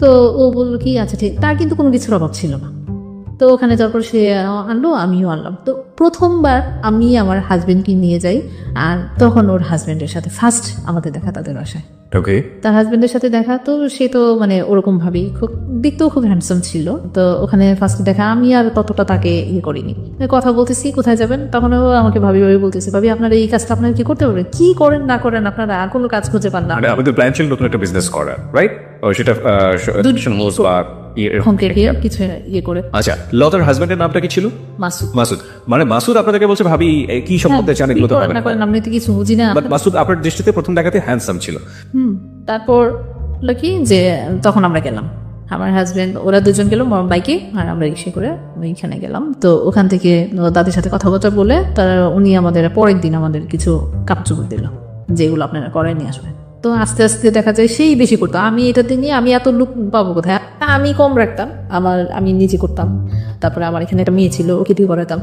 তো ও বলল কি আচ্ছা ঠিক তার কিন্তু কোনো কিছুর অভাব ছিল না। তো ওখানে যাওয়ার পর সে আনলো আমিও আনলাম। তো প্রথমবার আমি আমার হাজবেন্ডকে নিয়ে যাই আর তখন ওর হাজবেন্ডের সাথে ফার্স্ট আমাদের দেখা তাদের বাসায়। ওকে তার হাজবেন্ডের সাথে দেখা তো সে তো মানে ওরকম ভাবেই খুব দেখতেও খুব হ্যান্ডসাম ছিল। তো ওখানে ফার্স্ট দেখা আমি আর ততটা তাকে ইয়ে করিনি। কথা বলতেছি কোথায় যাবেন? তখন ও আমাকে ভাবি ভাবি বলতেছে ভাবি আপনারা এই কাজটা আপনারা কি করতে পারবেন? কি করেন না করেন আপনারা আর কোনো কাজ খুঁজে পান না। মানে আমাদের প্ল্যান ছিল নতুন একটা বিজনেস করার রাইট সেটা হোস বা। কিছু ইয়ে করে। আচ্ছা লতার হাজবেন্ডের নামটা কি ছিল? মাসুদ। মাসুদ। মানে মাসুদ আপনাদেরকে বলছে ভাবি কি সম্বন্ধে জানেন কি এগুলো তো? করেন হবে না না করেন আপনি তো কিছু বুঝি না। বাট মাসুদ আপনার দৃষ্টিতে প্রথম দেখাতে হ্যান্ডসাম ছিল। হুম তারপর হলো কি যে তখন আমরা গেলাম। আমার হাজবেন্ড ওরা দুজন গেল বাইকে আর আমরা রিক্সা করে ওইখানে গেলাম। তো ওখান থেকে দাদির সাথে কথাবার্তা বলে তারা উনি আমাদের পরের দিন আমাদের কিছু কাপড় চোপড় দিল যেগুলো আপনারা করে নিয়ে আসবেন তো আস্তে আস্তে দেখা যায় সেই বেশি করতো আমি এটাতে নিয়ে আমি এত লুক পাবো কোথায়? আমি কম রাখতাম। আমার, আমি নিজে করতাম। তারপরে আমার এখানে একটা মেয়ে ছিল, ওকে দিয়ে করাতাম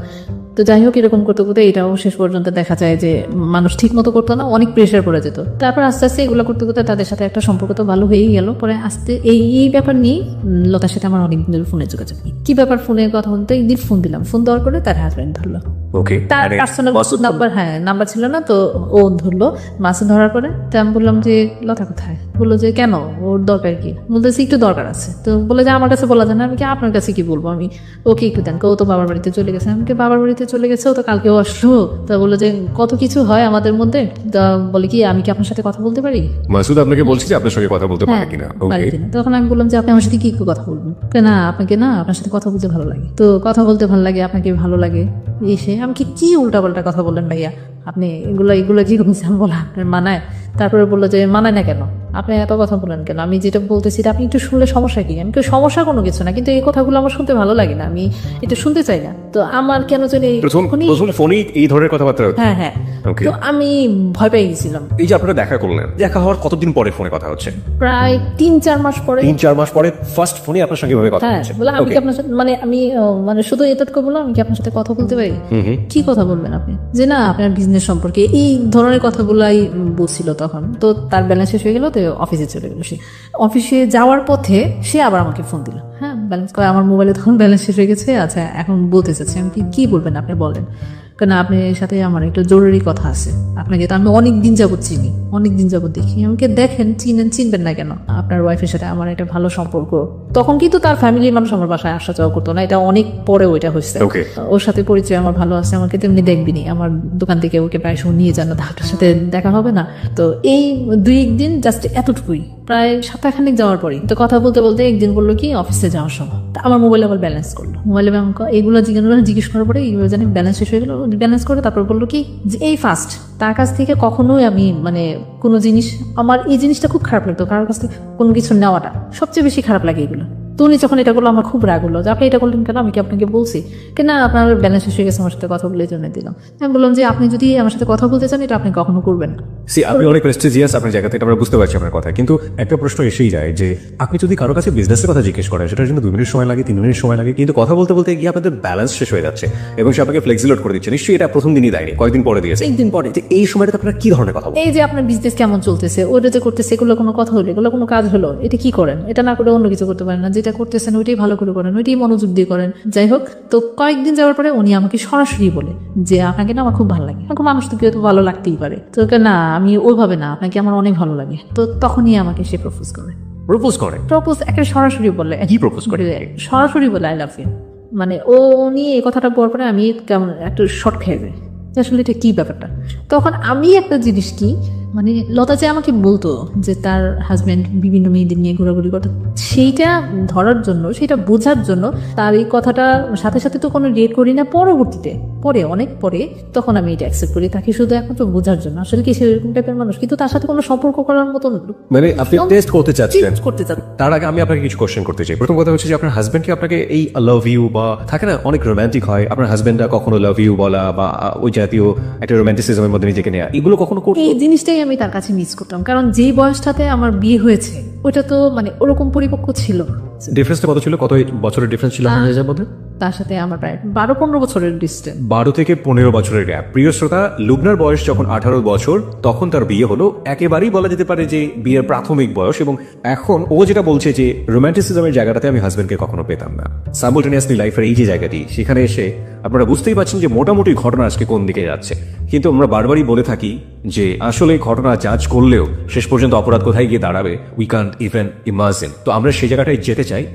তো যাই হোক, এরকম করতে করতে এটাও শেষ পর্যন্ত দেখা যায় যে মানুষ ঠিক মতো করতো না, অনেক প্রেশার পড়ে যেত। তারপর আস্তে আস্তে এগুলো করতে করতে তাদের সাথে একটা সম্পর্ক তো ভালো হয়েই গেল। পরে আস্তে এই এই ব্যাপার নিয়ে লতার সাথে আমার অনেক দিনের ফোনে যোগাযোগ। কি ব্যাপার? ফোনে কথা বলতে একদিন ফোন দিলাম। ফোন দেওয়ার পরে তার হাজব্যান্ড ধরলো। ওকে তার পার্সোনাল নাম্বার হ্যাঁ নাম্বার ছিল না তো ও ধরলো। মাসে ধরার পরে তো আমি বললাম যে লতা কোথায়? বলল যে কেন? ওর দরকার কি? বলতেছি একটু দরকার আছে। তো বলে যে আমার কাছে বলা যায় না। আমি কি আপনার কাছে কি বলব? আমি ওকে একটু দেন। ও তো বাবার বাড়িতে চলে গেছে। আমি বাবার বাড়িতে চলে গেছে? ও তো কালকেও আসলো। তা বলল যে কত কিছু হয় আমাদের মধ্যে? তা বলে কি আমি কি আপনার সাথে কথা বলতে পারি? মাসুদ আপনাকে বলছি যে আপনার সঙ্গে কথা বলতে হ্যাঁ পারে কিনা। ওকে তখন আমি বললাম যে আপনি আমার সাথে কি কথা বলবেন? না আপনাকে না আপনার সাথে কথা বলতে ভালো লাগে। তো কথা বলতে ভালো লাগে আপনাকে ভালো লাগে এসে আমাকে কি উল্টা পাল্টা কথা বললেন ভাইয়া? আপনি এগুলো এগুলো কি বলা আপনার মানায়। তারপরে বলল যে মানায় না কেন? আপনি এত কথা বলেন কেন? আমি যেটা বলতেছি এটা আপনি একটু শুনলে সমস্যা কি? আমি কেউ সমস্যা কোনো কিছু না কিন্তু এই কথাগুলো আমার শুনতে ভালো লাগে না আমি এটা শুনতে চাই না। তো আমার কেন জানি ফোনেই এই ধরনের কথাবার্তা হ্যাঁ হ্যাঁ। তো আমি ভয় পেয়ে গেছিলাম। এই যে আপনারা দেখা করলেন দেখা হওয়ার কতদিন পরে ফোনে কথা হচ্ছে? প্রায় তিন চার মাস পরে। তিন চার মাস পরে ফার্স্ট ফোনে আপনার সঙ্গে কথা হ্যাঁ হচ্ছে। বলে আমি কি আপনার সাথে মানে আমি মানে শুধু এতটুকু বললাম আমি কি আপনার সাথে কথা বলতে পারি? কি কথা বলবেন আপনি? যে না আপনার বিজনেস সম্পর্কে এই ধরনের কথাগুলাই বলছিল তখন। তো তার ব্যালেন্স শেষ হয়ে গেল তো অফিসে চলে গেলো। সে অফিসে যাওয়ার পথে সে আবার আমাকে ফোন দিল। হ্যাঁ ব্যালেন্স করে, আমার মোবাইলে তখন ব্যালেন্স শেষ হয়ে গেছে। আচ্ছা এখন বলতে চাচ্ছি আমি কি- বলবেন আপনি? বলেন। কেন আপনার সাথে আমার একটা জরুরি কথা আছে। আপনাকে তো আমি অনেক দিন যাবত চিনি অনেক দিন যাবত দেখি। আমাকে দেখেন চিনেন চিনবেন না কেন? আপনার ওয়াইফের সাথে আমার একটা ভালো সম্পর্ক। তখন কিন্তু তার ফ্যামিলির মানুষ আমার বাসায় আসা যাওয়া করতো না এটা অনেক পরে ওইটা হয়েছে। ওর সাথে পরিচয় আমার ভালো আছে আমাকে তেমনি দেখবিনি আমার দোকান থেকে ওকে প্রায় নিয়ে যান না আপনার সাথে দেখা হবে না। তো এই দুই একদিন জাস্ট এতটুকুই। প্রায় সপ্তাহখানিক যাওয়ার পরে তো কথা বলতে বলতে একদিন বলল কি অফিসে যাওয়ার সময়। তা আমার মোবাইল আবার ব্যালেন্স করল। মোবাইলে ব্যাংক এগুলো জিজ্ঞাসা জিজ্ঞেস করার পরে এগুলো জানি ব্যালেন্স শেষ হয়ে গেলো ব্যালেন্স করে তারপর বলল কি, যে এই ফার্স্ট তার কাছ থেকে কখনোই আমি মানে কোনো জিনিস, আমার এই জিনিসটা খুব খারাপ লাগতো, কারোর কাছ থেকে কোনো কিছু নেওয়াটা সবচেয়ে বেশি খারাপ লাগে এগুলো। তো উনি যখন এটা করল আমার খুব রাগ হলো যে আপনি এটা করলেন কেন? আমি কি আপনাকে বলছি? কেন আপনার ব্যালেন্স শেষ হয়ে গেছে আমার সাথে কথা বলে জন্য দিলাম। আমি বললাম যে আপনি যদি আমার সাথে কথা বলতে চান এটা আপনি কখনো করবেন সি আপনি অনেক প্রেস্টিজিয়াস আপনার জায়গাতে এটা আমরা বুঝতে পারছি আপনার কথা। কিন্তু একটা প্রশ্ন এসেই যায় যে আপনি যদি কারও কাছে বিজনেসের কথা জিজ্ঞেস করেন সেটার জন্য দুই মিনিট সময় লাগে তিন মিনিট সময় লাগে কিন্তু কথা বলতে বলতে গিয়ে আপনাদের ব্যালেন্স শেষ হয়ে যাচ্ছে এবং সে আপনাকে ফ্লেক্সিলোড করে দিচ্ছে। নিশ্চয়ই এটা প্রথম দিনই দেয়নি কয়েকদিন পরে দিয়েছে। একদিন পরে। যে এই সময়টাতে আপনারা কি ধরনের কথা এই যে আপনার বিজনেস কেমন চলতেছে ওটা যে করতেছে এগুলো কোনো কথা হলো এগুলো কোনো কাজ হলো এটা কি করেন? এটা না করে অন্য কিছু করতে পারেন না। যেটা করতেছেন ওইটাই ভালো করে করেন ওইটাই মনোযোগ দিয়ে করেন। যাই হোক তো কয়েকদিন যাওয়ার পরে উনি আমাকে সরাসরি বলে যে আপনাকে না আমার খুব ভালো লাগে। আমাকে মানুষ তো কেউ তো ভালো লাগতেই পারে। তো না আমি ওইভাবে না আপনাকে আমার অনেক ভালো লাগে। তো তখনই আমাকে সে প্রপোজ করে। প্রপোজ করে? প্রপোজ একটা সরাসরি বলে। কি propose করে? সরাসরি বলে আই লাভ ইউ মানে ও উনি এই কথাটা বলার পরে আমি কেমন একটু শর্ট খেয়ে যাই। আসলে এটা কি ব্যাপারটা? তখন আমি একটা জিনিস কি মানে লতা যে আমাকে বলতো যে তার হাজব্যান্ড বিভিন্ন মেয়েদের নিয়ে ঘোরাঘুরি করতো সেইটা ধরার জন্য সেটা বোঝার জন্য তার এই কথাটা সাথে সাথে তো কোনো রিয়েট করি না। পরবর্তীতে পরে অনেক পরে তখন আমি এটা অ্যাকসেপ্ট করি। তাকে শুধু একমাত্র বোঝার জন্য। আসলে কি সেরকম টাইপের মানুষ? কিন্তু তার সাথে কোনো সম্পর্ক করার মতন মানে আপনি টেস্ট করতে চাচ্ছেন। করতে চান তার আগে আমি আপনাকে কিছু কোশ্চেন করতে চাই। প্রথম কথা হচ্ছে যে আপনার হাজবেন্ড কি আপনাকে এই লাভ ইউ বা থাকে না অনেক রোমান্টিক হয়। আপনার হাজবেন্ডরা কখনো লাভ ইউ বলা বা ওই জাতীয় একটা রোমান্টিসিজমের মধ্যে নিজেকে নেওয়া এগুলো কখনো এই জিনিসটাই আমি তার কাছে মিস করতাম। কারণ যেই বয়সটাতে আমার বিয়ে হয়েছে ওটা তো মানে ওরকম পরিপক্ক ছিল। ডিফারেন্সটা কত ছিল? কত বছরের ডিফারেন্স ছিল আপনাদের মধ্যে? তার সাথে আমার প্রায় বারো, পনেরো বছরের ডিস্টেন্স বারো থেকে পনেরো বছরের গ্যাপ প্রিয় শ্রোতা, লুবনার বয়স যখন আঠারো বছর, তখন তার বিয়ে হলো একেবারেই বলা যেতে পারে যে বিয়ের প্রাথমিক বয়স এবং এখন ও যেটা বলছে যে রোম্যান্টিসিজমের জায়গাটাতে আমি হাজবেন্ডকে কখনো পেতাম না। সাইমultaneously লাইফের এই যে জায়গাটি, সেখানে এসে আপনারা বুঝতেই পারছেন যে মোটামুটি ঘটনা আজকে কোন দিকে যাচ্ছে। কিন্তু আমরা বারবারই বলে থাকি যে আসলে ঘটনা জাজ করলেও শেষ পর্যন্ত অপরাধ কোথায় গিয়ে দাঁড়াবে উই কান্ট ইভেন ইমাজিন তো আমরা সেই জায়গাটায় যেতে চাই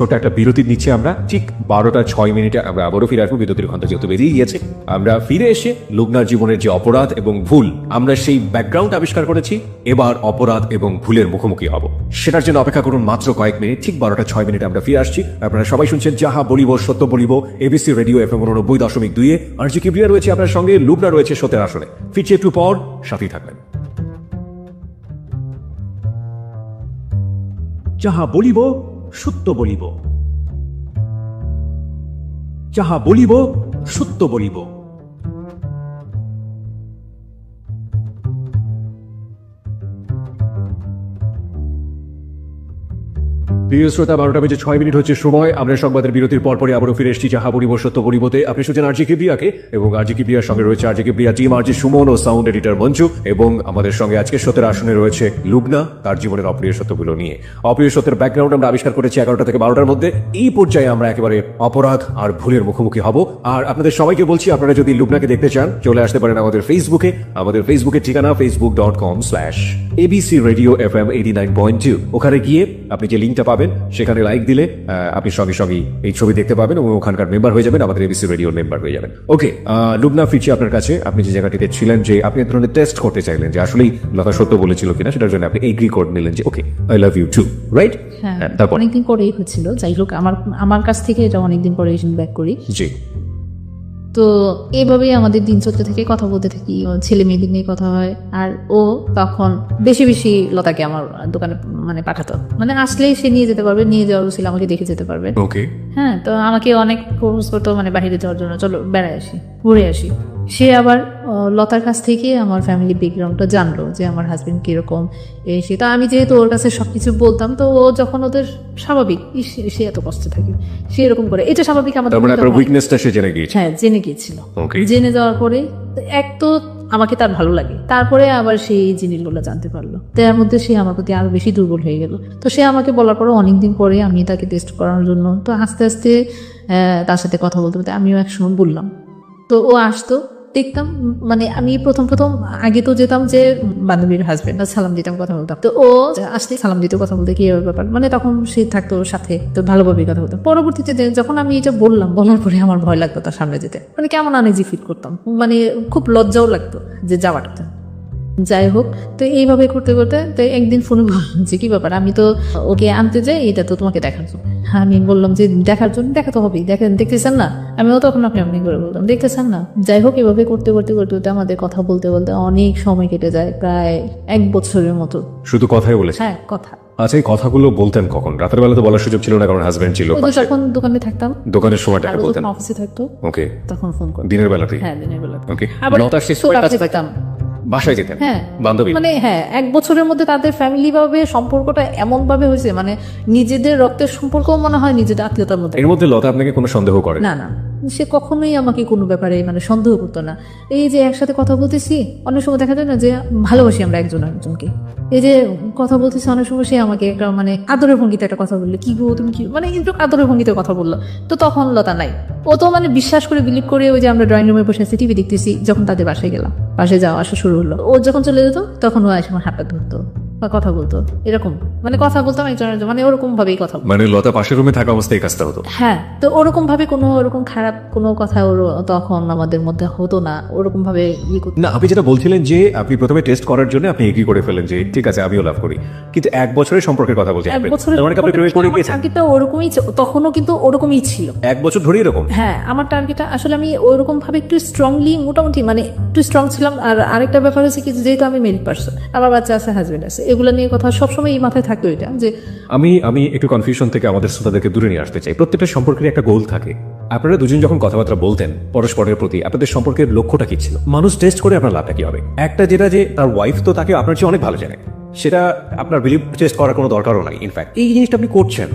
ছোট একটা বিরতি নিচ্ছে আমরা। ঠিক বারোটা ছয় মিনিটে আমরা আবারও ফিরে আসব। বিরতির ঘণ্টা যেহেতু বেরিয়ে গিয়েছে। আমরা ফিরে এসে লুগনার জীবনের যে অপরাধ এবং ভুল, আমরা সেই ব্যাকগ্রাউন্ড আবিষ্কার করেছি। এবার অপরাধ এবং ভুলের মুখোমুখি হব। সেটার জন্য অপেক্ষা করুন মাত্র কয়েক মিনিট। ঠিক বারোটা ছয় মিনিটে আমরা ফিরে আসছি। আপনারা সবাই শুনছেন যাহা বলিব সত্য বলিব এবিসি রেডিও এফ এম উননব্বই দশমিক দুইয়ে আর জি কিবরিয়া রয়েছে আপনার সঙ্গে লুবনা রয়েছে সত্যের আসলে ফিরছে একটু পর, সাথেই থাকবেন। যাহা বলিব সত্য বলিব। যাহা বলিব সত্য বলিব। প্রিয় শ্রোতা, বারোটা বেজে ছয় মিনিট হচ্ছে সময়। আমরা সংবাদের বিরতির পরপরই আবারও ফিরে এসেছি যাহা বলিব সত্য বলিবতে আপনি শুনছেন আরজি কিপ্রিয়াকে এবং আরজি কিপ্রিয়ার সঙ্গে রয়েছে RJ Kipriya team RJ Suman ও সাউন্ড এডিটর মঞ্জু এবং আমাদের সঙ্গে আজকে সত্যের আসনে রয়েছে লুবনা, তার জীবনের অপ্রিয় সত্যগুলো নিয়ে। অপ্রিয় সত্যের ব্যাকগ্রাউন্ড আমরা আবিষ্কার করেছি এগারোটা থেকে বারোটার মধ্যে। এই পর্যায়ে আমরা একেবারে অপরাধ আর ভুলের মুখোমুখি হব। আর আপনাদের সবাইকে বলছি, আপনারা যদি লুবনাকে দেখতে চান, চলে আসতে পারেন আমাদের ফেসবুকে আমাদের ফেসবুকের ঠিকানা Facebook dot com slash ABC radio F M eighty nine point two ওখানে গিয়ে আপনি যে লিঙ্কটা পাবেন সেখানে লাইক দিলে আপনি সঙ্গে সঙ্গে এই ছবি দেখতে পাবেন এবং ওখানকার মেম্বার হয়ে যাবেন আমাদের এবিসি রেডিওর মেম্বার হয়ে যাবেন। ওকে লুবনা ফিরছি আপনার কাছে। আপনি যে জায়গাটিতে ছিলেন যে আপনি এক ধরনের টেস্ট করতে চাইলেন যে আসলেই লতা সত্য বলেছিল কিনা সেটার জন্য আপনি এগ্রি করে নিলেন যে okay I love you too right হ্যাঁ তারপর? অনেকদিন পরেই হচ্ছিল। যাই হোক আমার আমার কাছ থেকে এটা অনেকদিন পরে ব্যাক করি। জি। তো এইভাবেই আমাদের দিন চলতে থেকে কথা বলতে থাকি। ছেলে মেয়েদের নিয়ে কথা হয়। আর ও তখন বেশি বেশি লতাকে আমার দোকানে মানে পাঠাতো। মানে আসলেই সে নিয়ে যেতে পারবে নিয়ে যাওয়ার ছিল আমাকে দেখে যেতে পারবে। ওকে হ্যাঁ তো আমাকে অনেক ফোর্স করতো মানে বাহিরে যাওয়ার জন্য। চলো বেড়ায় আসি ঘুরে আসি। সে আবার লতার কাছ থেকে আমার ফ্যামিলি ব্যাকগ্রাউন্ডটা জানলো যে আমার হাজবেন্ড কীরকম। এই সে তো আমি যেহেতু ওর কাছে সবকিছু বলতাম তো ও যখন ওদের স্বাভাবিক সে এত কষ্ট থাকে। সে এরকম করে। এটা স্বাভাবিক আমাদের তার মানে। উইকনেসটা সে জেনে গিয়েছে? হ্যাঁ জেনে গিয়েছিল। জেনে যাওয়ার পরে এক তো আমাকে তার ভালো লাগে। তারপরে আবার সেই জিনিসগুলো জানতে পারল। তার মধ্যে সে আমার প্রতি আরও বেশি দুর্বল হয়ে গেল। তো সে আমাকে বলার পরে অনেকদিন পরে আমি তাকে টেস্ট করানোর জন্য তো আস্তে আস্তে আহ, তার সাথে কথা বলতে বলতে আমিও এক সময় বললাম। তো ও আসতো দেখতাম মানে আমি প্রথম প্রথম আগে তো যেতাম যে বান্ধবীর হাজবেন্ড সালাম দিতাম কথা বলতাম। তো ও আসলে সালাম দিতে কথা বলতে কি ব্যাপার। মানে তখন সে থাকতো সাথে তো ভালোভাবে কথা বলতাম। পরবর্তীতে যখন আমি এটা বললাম বলার পরে আমার ভয় লাগতো তার সামনে যেতে। মানে কেমন আনেজি ফিল করতাম। মানে খুব লজ্জাও লাগতো যে যাওয়াটা। যাই হোক তো এইভাবে করতে করতে তো একদিন ফোনে বললাম যে কি ব্যাপার? আমি তো ওকে আনতে যাই এটা তো তোমাকে দেখার জন্য। আমি বললাম যে দেখার জন্য? দেখা তো হবেই। দেখেন দেখতেছেন না? আমিও তখন আপনি আপনি করে বললাম দেখতেছেন না? যাই হোক এভাবে করতে করতে করতে করতে আমাদের কথা বলতে বলতে অনেক সময় কেটে যায় প্রায় এক বছরের মতো। শুধু কথাই বলেছে হ্যাঁ কথা। আচ্ছা এই কথাগুলো বলতেন কখন? রাতের বেলা তো বলার সুযোগ ছিল না কারণ হাজবেন্ড ছিল। যখন দোকানে থাকতাম? দোকানের সময়টা বলতেন। অফিসে থাকতো ওকে তখন ফোন দিনের বেলাতেই। হ্যাঁ দিনের বেলা ওকে আবার শেষ করে যেতাম বাসায় যেতেন হ্যাঁ। বান্ধবী। মানে হ্যাঁ এক বছরের মধ্যে তাদের ফ্যামিলি ভাবে সম্পর্কটা এমন ভাবে হয়েছে মানে নিজেদের রক্তের সম্পর্কও মনে হয় নিজেদের আত্মীয়তার মধ্যে। এর মধ্যে লতা আপনাকে কোনো সন্দেহ করে? না না। সে কখনোই আমাকে কোনো ব্যাপারে মানে সন্দেহ করতো না। এই যে একসাথে কথা বলতেছি, অনেক সময় দেখা যায় না যে ভালোবাসি আমরা একজন একজনকে এই যে কথা বলতেছি, অনেক সময় সে আমাকে একটা মানে আদরের ভঙ্গিতে একটা কথা বলল, কি গো, তুমি কি? মানে কিন্তু আদরের ভঙ্গিতে কথা বলল। তো তখন লতা নাই। ও তো মানে বিশ্বাস করে বিলিভ করে ওই যে আমরা ড্রয়িং রুমে বসে আছি টিভি দেখতেছি, যখন তাদের বাসায় গেলাম। বাসায় যাওয়া আসা শুরু হলো। ও যখন চলে যেত, তখন ও এসে আমার হাতটা ধরতো। বা কথা বলতো। এরকম। মানে কথা বলতাম একজনের মানে ওরকম ভাবেই কথা মানে লতা পাশের রুমে থাকা অবস্থায় কাজটা হতো? হ্যাঁ। তো ওরকম ভাবে কোনো ওরকম খারাপ কোনো কথা ওর তখন আমাদের মধ্যে হতো না। ওরকম ভাবে না আপনি যেটা বলছিলেন যে আপনি প্রথমে টেস্ট করার জন্য আপনি এগ্রি করে ফেলেন যে ঠিক আছে আমিও লাভ করি। কিন্তু এক বছরের সম্পর্কের কথা বলছেন এক বছরের তার মানে টার্গেটটা ওরকমই তখনও কিন্তু ওরকমই ছিল। এক বছর ধরে এরকম? হ্যাঁ আমার টার্গেটটা আসলে আমি ওরকম ভাবে একটু স্ট্রংলি মোটামুটি মানে একটু স্ট্রং ছিলাম। আর আরেকটা ব্যাপার হচ্ছে কি যেহেতু আমি মেরিড পার্সন আমার বাচ্চা আছে হাজবেন্ড আছে এগুলো নিয়ে কথা সবসময় এই মাথায় থাকতো এটা যে আমি আমি একটু কনফিউশন থেকে আমাদের শ্রোতাদেরকে দূরে নিয়ে আসতে চাই। প্রত্যেকটা সম্পর্কের একটা গোল থাকে। আপনারা দুজন যখন কথাবার্তা বলতেন পরস্পরের প্রতি আপনাদের সম্পর্কের লক্ষ্যটা কি ছিল? মানুষ টেস্ট করে আপনার লাভটা কি হবে? একটা যেটা যে তার ওয়াইফ তো তাকে আপনার চেয়ে অনেক ভালো জানে। সেটা আপনার বিলিভ টেস্ট করার কোনো দরকারও নাই ইনফ্যাক্ট এই জিনিসটা আপনি করছেন।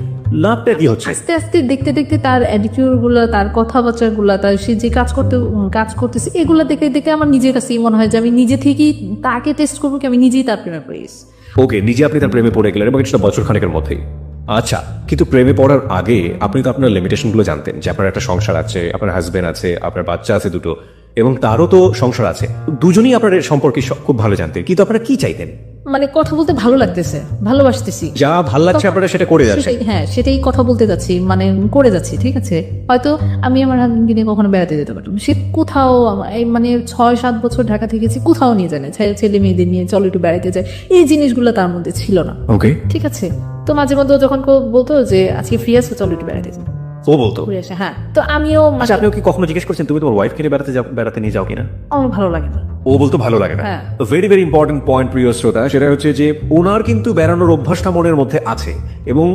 লাভটা কি হচ্ছে? আস্তে আস্তে দেখতে দেখতে তার অ্যাটিটিউডগুলো তার কথাবার্তা গুলো তার সে যে কাজ করতে কাজ করতেছে এগুলো দেখে দেখে আমার নিজের কাছেই মনে হয় যে আমি নিজে থেকেই তাকে টেস্ট করব কি আমি নিজেই তার প্রেমে পড়ে গেছি। ওকে নিজে আপনি তার প্রেমে পড়ে গেলেন এবং এটা বছর খানেকের মধ্যেই। আচ্ছা কিন্তু প্রেমে পড়ার আগে আপনি তো আপনার লিমিটেশনগুলো জানতেন যে আপনার একটা সংসার আছে, আপনার হাজব্যান্ড আছে, আপনার বাচ্চা আছে দুটো, এবং তারও তো সংসার আছে। দুজনেই আপনার সম্পর্কে খুব ভালো জানতেন, কিন্তু আপনারা কি চাইতেন? মানে কথা বলতে ভালো লাগতেছে ভালোবাসতেছি। যা ভালো লাগছে আপনারা সেটা করে সেটাই- হ্যাঁ সেটাই কথা বলতে যাচ্ছি মানে করে যাচ্ছি ঠিক আছে? হয়তো আমি আমার হাজবেন্ডকে নিয়ে কখনো বেড়াতে যেতে পারতাম। সে কোথাও এই মানে ছয় সাত বছর ঢাকা থেকেছি কোথাও নিয়ে যায় না। ছেলে মেয়েদের নিয়ে চলো একটু বেড়াতে যায়। এই জিনিসগুলো তার মধ্যে ছিল না। ওকে ঠিক আছে? তো মাঝে মধ্যে যখন কেউ বলতো যে আজকে ফ্রি আছো চলো একটু বেড়াতে যাই ও বলতো। ঘুরে আসে হ্যাঁ। তো আমিও আচ্ছা আপনিও কি কখনো জিজ্ঞেস করছেন তুমি তোমার ওয়াইফকে নিয়ে বেড়াতে যাও বেড়াতে নিয়ে যাও কিনা? আমার ভালো লাগে না। ও বলতো ভালো লাগে না। ভেরি ভেরি ইম্পর্টেন্ট পয়েন্ট প্রিয় শ্রোতা সেটা হচ্ছে যে ওনার কিন্তু বেড়ানোর অভ্যাসটা মনের মধ্যে আছে এবং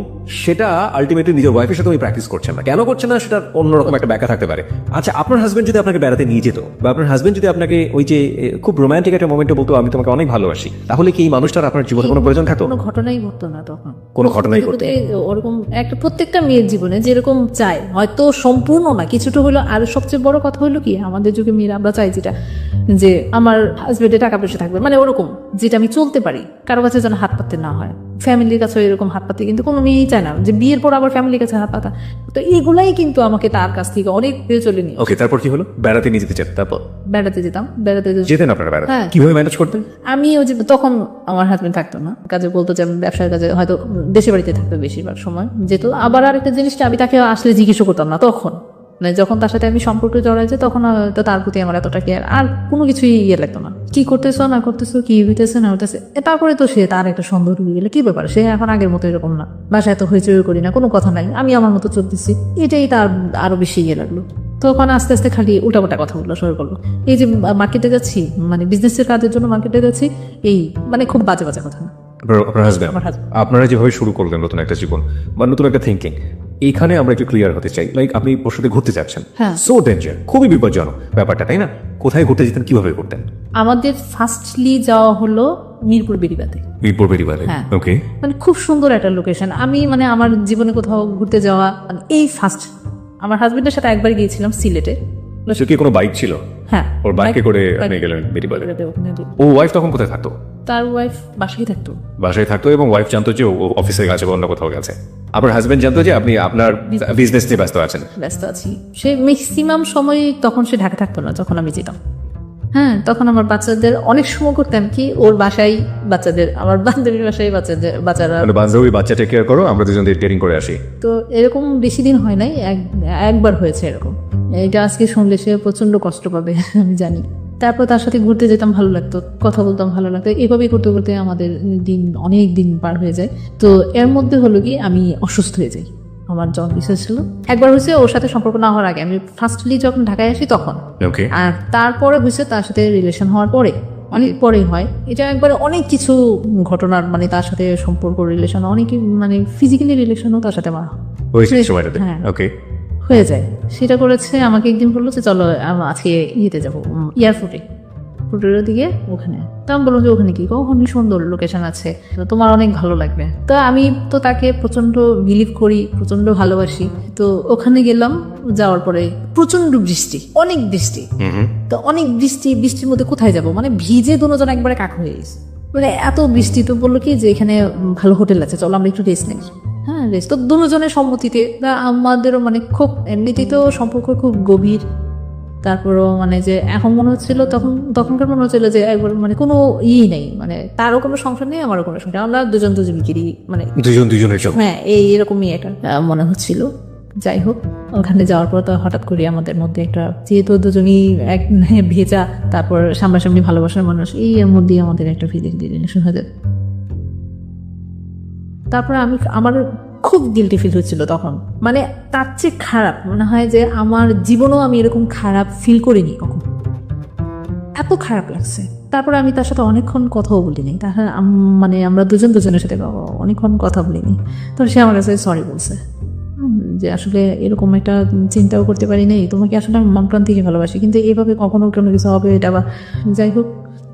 সেটা আলটিমেটলি নিজের ওয়াইফের সাথে উনি প্র্যাকটিস করছেন না। কেন করছেন না সেটা অন্যরকম একটা ব্যাখ্যা থাকতে পারে। আচ্ছা আপনার হাজবেন্ড যদি আপনাকে বেড়াতে নিয়ে যেত বা আপনার হাজবেন্ড যদি আপনাকে ওই যে খুব রোমান্টিক একটা মোমেন্টে বলতো আমি তোমাকে অনেক ভালোবাসি তাহলে কি এই মানুষটার আপনার জীবনে কোনো প্রয়োজন থাকতো? কোনো ঘটনাই ঘটতো না তখন। কোনো ঘটনাই ঘটতো। এই ওরকম একটা প্রত্যেকটা মেয়ের জীবনে যেরকম চায়। হয়তো সম্পূর্ণ না কিছুটা হলো, আর সবচেয়ে বড় কথা হলো কি, আমাদের যুগে মেয়েরা, আমরা চাই যেটা, যে আমার হাজব্যান্ডে টাকা পয়সা থাকবে মানে ওরকম, যেটা আমি চলতে পারি, কারও কাছে যেন হাত পাততে না হয়। ফ্যামিলির কাছে এরকম হাত পাতে কিন্তু কোনো মেয়েই চায় না। যে বিয়ের পর আবার ফ্যামিলির কাছে হাত পাতা। তো এগুলাই কিন্তু আমাকে তার কাছ থেকে অনেক দূরে চলে নিয়ে ওকে তারপর কি হলো? বেড়াতে নিয়ে যেতে চেতেন তারপর? বেড়াতে যেতাম বেড়াতে যেতেন আপনারা বেড়াতে? হ্যাঁ। কীভাবে ম্যানেজ করতেন? আমি ওই যে তখন আমার হাজবেন্ড থাকতো না। কাজে বলতো যে আমি ব্যবসার কাজে হয়তো দেশে বাড়িতে থাকতো বেশিরভাগ সময়। যেহেতু আবার আরেকটা জিনিসটা আমি তাকে আসলে জিজ্ঞেসও করতাম না তখন। মানে যখন তার সাথে আমি সম্পর্কে জড়াই যে তখন হয়তো তার প্রতি আমার এতটা কেয়ার আর কোনো কিছুই ইয়ে লাগতো না। কি করতেছো না করতেছো কি হইতেছে না হইতেছে। তারপরে তো সে তার একটা সন্দেহ ঢুকে গেলে। কি ব্যাপার? সে এখন আগের মতো এরকম না। বাসায় এত হইচই করি না কোনো কথা নাই। আমি আমার মতো চলতেছি। এটাই তার আরও বেশি ইয়ে লাগল। তখন আস্তে আস্তে খালি উল্টাপাল্টা কথা বলল শুরু করল এই যে মার্কেটে যাচ্ছি মানে বিজনেসের কাজের জন্য মার্কেটে যাচ্ছি এই মানে খুব বাজে বাজে কথা। আপনারা যেভাবে শুরু করলেন নতুন একটা জীবন বা নতুন একটা থিঙ্কিং এখানে আমরা একটু ক্লিয়ার হতে চাই। লাইক আপনি ওর সাথে ঘুরতে যাচ্ছেন। হ্যাঁ। সো ডেঞ্জার খুবই বিপজ্জনক ব্যাপারটা তাই না? কোথায় ঘুরতে যেতেন কীভাবে করতেন আমাদের ফার্স্টলি যাওয়া হলো মিরপুর বেরিবাতে মিরপুর বেরিবারে হ্যাঁ। ওকে মানে খুব সুন্দর একটা লোকেশন আমি মানে আমার জীবনে কোথাও ঘুরতে যাওয়া এই ফার্স্ট আমার হাজবেন্ডের সাথে একবার গিয়েছিলাম সিলেটে। সে কি কোনো বাইক ছিল? হ্যাঁ। ওর বাইকে করে আপনি গেলেন বেরিবাতে ও ওয়াইফ তখন কোথায় থাকতো? তার ওয়াইফ বাসায় থাকতো। বাসায় থাকতো এবং ওয়াইফ জানতো যে ও অফিসে গেছে বা অন্য কোথাও গেছে। আপনার হাজবেন্ড জানতো যে আপনি আপনার বিজনেস নিয়ে ব্যস্ত আছেন। ব্যস্ত আছি। সে ম্যাক্সিমাম সময় তখন সে ঢাকা থাকতো না যখন আমি যেতাম। হ্যাঁ তখন আমার বাচ্চাদের অনেক সময় করতাম কি ওর বাসায় বাচ্চাদের আমার বান্ধবীর বাসায় বাচ্চাদের বাচ্চারা মানে বান্ধবী বাচ্চা টেক কেয়ার করো আমরা দুজন ডেটিং করে আসি। তো এরকম বেশি দিন হয় নাই এক একবার হয়েছে এরকম। এটা আজকে শুনলে সে প্রচণ্ড কষ্ট পাবে আমি জানি। তারপর তার সাথে ঘুরতে যেতাম ভালো লাগতো কথা বলতাম ভালো লাগতো। এভাবেই করতে করতে আমাদের দিন অনেক দিন পার হয়ে যায়। তো এর মধ্যে হলো কি আমি অসুস্থ হয়ে যাই। আমার জন্ডিস ছিল। একবার হয়েছে ওর সাথে সম্পর্ক না হওয়ার আগে। আমি ফার্স্টলি যখন ঢাকায় আসি তখন। ওকে আর তারপরে হয়েছে তার সাথে রিলেশন হওয়ার পরে। অনেক পরেই হয়। এটা একবার অনেক কিছু ঘটনার মানে তার সাথে সম্পর্ক রিলেশন অনেক মানে ফিজিক্যালি রিলেশনও তার সাথে আমার হ্যাঁ। ওকে হয়ে যায়। সেটা করেছে আমাকে একদিন বলল যে চলো আজকে ইয়েতে যাব এয়ারপোর্টে ফুটের দিকে ওখানে। তো আমি বললাম যে ওখানে কি? ওখানে সুন্দর লোকেশন আছে। তো তোমার অনেক ভালো লাগবে। তো আমি তো তাকে প্রচণ্ড বিলিভ করি প্রচণ্ড ভালোবাসি। তো ওখানে গেলাম যাওয়ার পরে প্রচণ্ড বৃষ্টি অনেক বৃষ্টি। তো অনেক বৃষ্টি বৃষ্টির মধ্যে কোথায় যাব? মানে ভিজে দুজন একবারে কাক হয়ে গেছে। মানে এত বৃষ্টি তো বলল কি যে এখানে ভালো হোটেল আছে চলো আমরা একটু রেস্ট নেই। হ্যাঁ তো দুজনের সম্মতিতে। আমাদেরও মানে খুব এমনিতেই তো সম্পর্ক খুব গভীর। তারপরও মানে যে এখন মনে হচ্ছিল তখন তখনকার মনে হচ্ছিল যে একবার মানে কোনো ইই নেই। মানে তারও কোনো সংসার নেই আমারও কোনো সংসার আমরা দুজন দুজনকেরই মানে দুজন দুজনের হ্যাঁ এই এরকমই একটা মনে হচ্ছিল। যাই হোক ওখানে যাওয়ার পর তো হঠাৎ করে আমাদের মধ্যে একটা যেহেতু দুজনই এক ভেজা তারপর সামনাসামনি ভালোবাসার মানুষ এই মধ্যেই আমাদের একটা ফিজিক্যাল রিলেশন হয়ে যায়। তারপরে আমি আমার খুব গিলটি ফিল হচ্ছিল তখন। মানে তার চেয়ে খারাপ। মনে হয় যে আমার জীবনেও আমি এরকম খারাপ ফিল করিনি কখন। এত খারাপ লাগছে। তারপরে আমি তার সাথে অনেকক্ষণ কথাও বলিনি। তাহলে মানে আমরা দুজন দুজনের সাথে অনেকক্ষণ কথা বলিনি। তো সে আমার কাছে সরি বলছে। যে আসলে এরকম একটা চিন্তাও করতে পারি নাই। তোমাকে আসলে আমি মন থেকে ভালোবাসি। কিন্তু এভাবে কখনো কোনো কিছু হবে এটা বা যাই হোক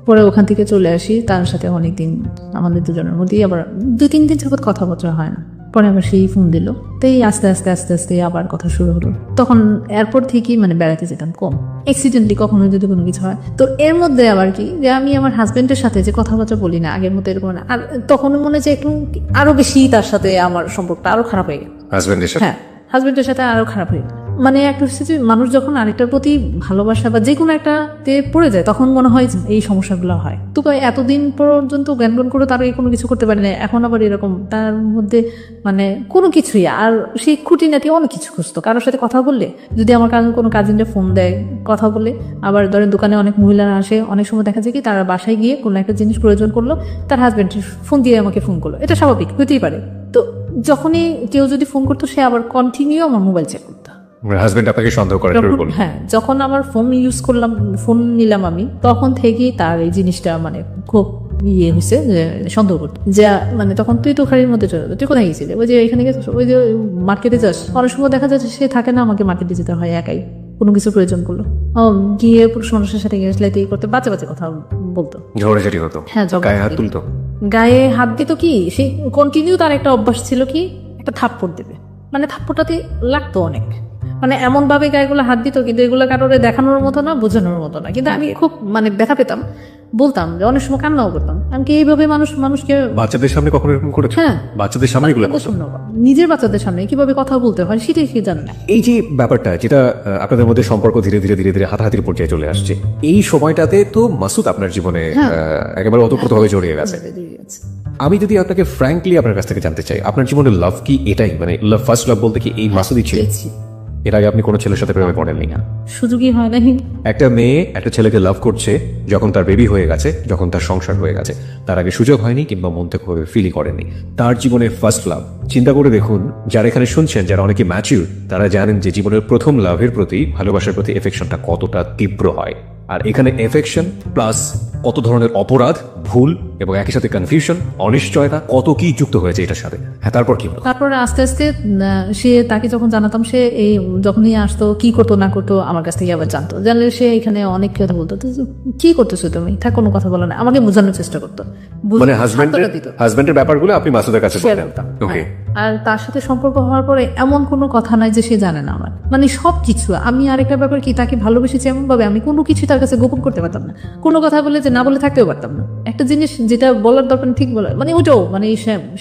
পরে ওখান থেকে চলে আসি। তার সাথে অনেকদিন আমাদের দুজনের মধ্যেই আবার দু তিন দিন যাবত কথাবার্তা হয় না। পরে আবার সেই ফোন দিল। তাই আস্তে আস্তে আস্তে আস্তে আবার কথা শুরু হলো। তখন এরপর থেকেই মানে বেড়াতে যেতাম কম। অ্যাক্সিডেন্টলি কখনো যদি কোনো কিছু হয়। তো এর মধ্যে আবার কি যে আমি আমার হাজবেন্ডের সাথে যে কথাবার্তা বলি না আগের মতো এরকম আর তখন মনে হচ্ছে একটু আরও বেশি তার সাথে আমার সম্পর্কটা আরও খারাপ হয়ে গেল। হাজবেন্ডের সাথে? হ্যাঁ হাজবেন্ডের সাথে আরও খারাপ হয়ে গেল। মানে একটা মানুষ যখন আরেকটার প্রতি ভালোবাসা বা যে কোনো একটা তে পড়ে যায়, তখন মনে হয় এই সমস্যাগুলো হয়। তো এতদিন পর্যন্ত জ্ঞান জ্ঞান করে তারা কোনো কিছু করতে পারে না এখন আবার এরকম তার মধ্যে মানে কোনো কিছুই। আর সেই খুঁটিনাটি অনেক কিছু খুঁজতো। কারোর সাথে কথা বললে, যদি আমার কারণ কোনো কাজিনরা ফোন দেয়, কথা বলে আবার ধরেন দোকানে অনেক মহিলারা আসে, অনেক সময় দেখা যায় কি তারা বাসায় গিয়ে কোনো একটা জিনিস প্রয়োজন করল, তার হাজব্যান্ড ফোন দিয়ে আমাকে ফোন করল। এটা স্বাভাবিক, হতেই পারে। তো যখনই কেউ যদি ফোন করতো, সে আবার কন্টিনিউ আমার মোবাইল চেক করতো। হাজবেন্ড আপনাকে সন্দেহ করে হ্যাঁ যখন আমার ফোন ইউজ করলাম ফোন নিলাম আমি তখন থেকেই তার এই জিনিসটা মানে খুব ইয়ে হয়েছে যে সন্দেহ করতো। যে মানে তখন তুই তো খাড়ির মধ্যে চলে তুই কোথায় গেছিলি? ওই যে এখানে গেছিস ওই যে মার্কেটে যাস। অনেক সময় দেখা যাচ্ছে সে থাকে না আমাকে মার্কেটে যেতে হয় একাই কোনো কিছু প্রয়োজন করল। গিয়ে পুরুষ মানুষের সাথে গেছলে এই করতে বাচ্চা বাচ্চা কথা বলতো। ঝগড়াঝাটি হতো। হ্যাঁ। গায়ে হাত তুলতো। গায়ে হাত দিত কি? সে কন্টিনিউ তার একটা অভ্যাস ছিল কি? একটা থাপ্পড় দেবে। মানে থাপ্পড়টাতে লাগতো অনেক। মানে এমন ভাবে গায়েগুলো হাত দিত কিন্তু এগুলো কারোরে দেখানোর মতো না বোঝানোর মতো না। কিন্তু আমি খুব মানে ব্যথা পেতাম বলতাম যে অনেক সময় কান্নাও করতাম। আমি কি এইভাবে মানুষ মানুষকে বাচ্চাদের সামনে কখনো এরকম করেছ? হ্যাঁ। বাচ্চাদের সামনে এগুলো নিজের বাচ্চাদের সামনে কীভাবে কথা বলতে হয় সেটাই সে জানে না। এই যে ব্যাপারটা যেটা আপনাদের মধ্যে সম্পর্ক ধীরে ধীরে ধীরে ধীরে হাতাহাতির পর্যায়ে চলে আসছে এই সময়টাতে তো মাসুদ আপনার জীবনে হ্যাঁ। একেবারে ওতপ্রোতভাবে জড়িয়ে গেছে। আমি যদি আপনাকে ফ্র্যাঙ্কলি আপনার কাছ থেকে জানতে চাই আপনার জীবনে লাভ কি এটাই? মানে লাভ ফার্স্ট লাভ বলতে কি এই মাসুদই ছিল। এর আগে আপনি কোনো ছেলের সাথে প্রেমে পড়েননি সুযোগই হয় নাই। একটা মেয়ে একটা ছেলেকে লাভ করছে যখন তার বেবি হয়ে গেছে যখন তার সংসার হয়ে গেছে। তার আগে সুযোগ হয়নি কিংবা মন থেকে ফিলই করেনি তার জীবনের ফার্স্ট লাভ চিন্তা করে দেখুন যারা এখানে শুনছেন যারা অনেকে ম্যাচিউর তারা জানেন যে জীবনের প্রথম লাভের প্রতি ভালোবাসার প্রতি এফেকশনটা কতটা তীব্র হয়। আর এখানে এফেকশন প্লাস কত ধরনের অপরাধ ভুল এবং একই সাথে কনফিউশন অনিশ্চয়তা কত কি যুক্ত হয়েছে এটার সাথে? হ্যাঁ তারপর কি হলো? তারপরে আস্তে আস্তে সে তাকে যখন জানাতাম সে এই যখনই আসতো কি করতো না করতো আমার কাছ থেকে আবার জানতো। জানলে সে এখানে অনেক কথা বলতো। কি করতেছো তুমি? থাক কোনো কথা বলো না। আমাকে বোঝানোর চেষ্টা করতো। মানে হাজবেন্ডের হাজবেন্ডের ব্যাপারগুলো আপনি মাসুদের কাছে ওকে হ্যাঁ। আর তার সাথে সম্পর্ক হওয়ার পরে এমন কোনো কথা নাই যে সে জানে না আমার। মানে সব কিছু আমি আরেকটা ব্যাপার কি তাকে ভালোবেসেছি এমন ভাবে আমি কোনো কিছু তার কাছে গোপন করতে পারতাম না। কোনো কথা বলে যে না বলে থাকতেও পারতাম না। একটা জিনিস যেটা বলার দরকার ঠিক বলার মানে ওটাও মানে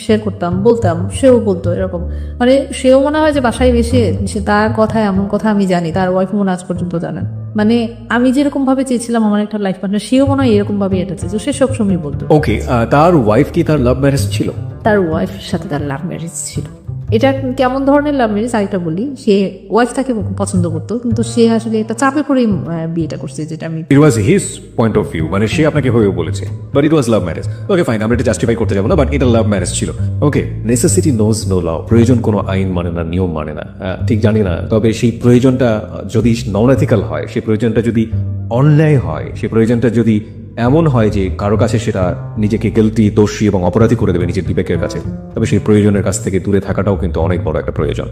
শেয়ার করতাম বলতাম সেও বলতো এরকম। মানে সেও মনে হয় যে বাসায় এসে সে তার কথা এমন কথা আমি জানি তার ওয়াইফ মনে আজ পর্যন্ত জানেন মানে আমি যেরকম ভাবে চেয়েছিলাম আমার একটা লাইফ পার্টনার সেও মনে হয় এরকম ভাবে এটা চেয়েছে সে সবসময় বলতো। ওকে তার ওয়াইফ কি তার লাভ ম্যারেজ ছিল? তার ওয়াইফের সাথে তার লাভ ম্যারেজ ছিল। এটা কেমন ধরনের লাভ ম্যারেজ আরেকটা বলি সে ওয়াইফ তাকে পছন্দ করতো কিন্তু সে আসলে একটা চাপে আহ, বিয়েটা করছে যেটা আমি it was his point of view মানে সে আপনাকে হয়েও বলেছে। But it was love marriage okay fine আমরা এটা জাস্টিফাই করতে যাব না বাট এটা লাভ ম্যারেজ ছিল। ওকে নেসেসিটি নোজ নো লাও প্রয়োজন কোনো আইন মানে না নিয়ম মানে না। ঠিক জানি না তবে সেই প্রয়োজনটা যদি নন এথিক্যাল হয় সেই প্রয়োজনটা যদি অন্যায় হয় সেই প্রয়োজনটা যদি এমন হয় যে কারও কাছে সেটা নিজেকে গেলতি দোষী এবং অপরাধী করে দেবে নিজের বিবেকের কাছে। তবে সেই প্রয়োজনের কাছ থেকে দূরে থাকাটাও কিন্তু অনেক বড় একটা প্রয়োজন।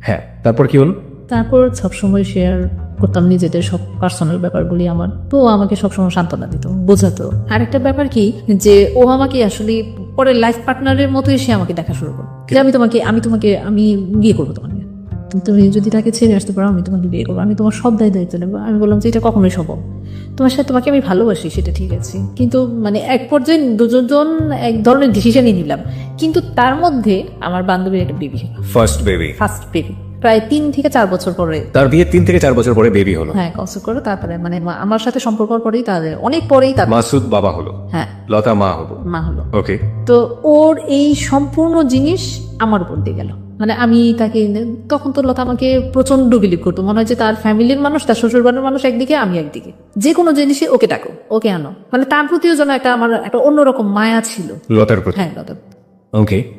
হ্যাঁ তারপর কি হলো? তারপর সবসময় শেয়ার করতাম নিজেদের সব পার্সোনাল ব্যাপারগুলি আমার। তো আমাকে সবসময় সান্ত্বনা দিত, বোঝাতো। আর একটা ব্যাপার কি, যে ও আমাকে আসলে পরে লাইফ পার্টনারের মতোই সে আমাকে দেখা শুরু করো যে আমি তোমাকে আমি তোমাকে, আমি বিয়ে করব তোমাকে। তুমি যদি তাকে ছেড়ে আসতে পারো আমি তোমাকে বিয়ে করব। আমি তোমার সব দায় দায়িত্ব নেব। আমি বললাম যে এটা কখনোই সম্ভব। তোমার সাথে তোমাকে আমি ভালোবাসি সেটা ঠিক আছে। কিন্তু মানে এক পর্যায়ে দুজন এক ধরনের ডিসিশনই নিলাম। কিন্তু তার মধ্যে আমার বান্ধবীর একটা baby first baby first baby প্রায় তিন থেকে চার বছর পরে। তার বিয়ে তিন থেকে চার বছর পরে বেবি হলো। হ্যাঁ কনসেপ্ট করে তারপরে মানে আমার সাথে সম্পর্ক পরেই তাদের অনেক পরেই তার মাসুদ বাবা হলো। হ্যাঁ। লতা মা হলো। মা হলো। ওকে তো ওর এই সম্পূর্ণ জিনিস আমার উপর দিয়ে গেল। মানে আমি তাকে তখন তো লতা আমাকে প্রচণ্ড বিলিভ করতো। মনে হয় যে তার ফ্যামিলির মানুষ তার শ্বশুর বাড়ির মানুষ একদিকে আমি একদিকে। যে কোনো জিনিসে ওকে ডাকো ওকে আনো। মানে তার প্রতিও যেন একটা আমার একটা অন্যরকম মায়া ছিল। লতার প্রতি? হ্যাঁ লতার ওকে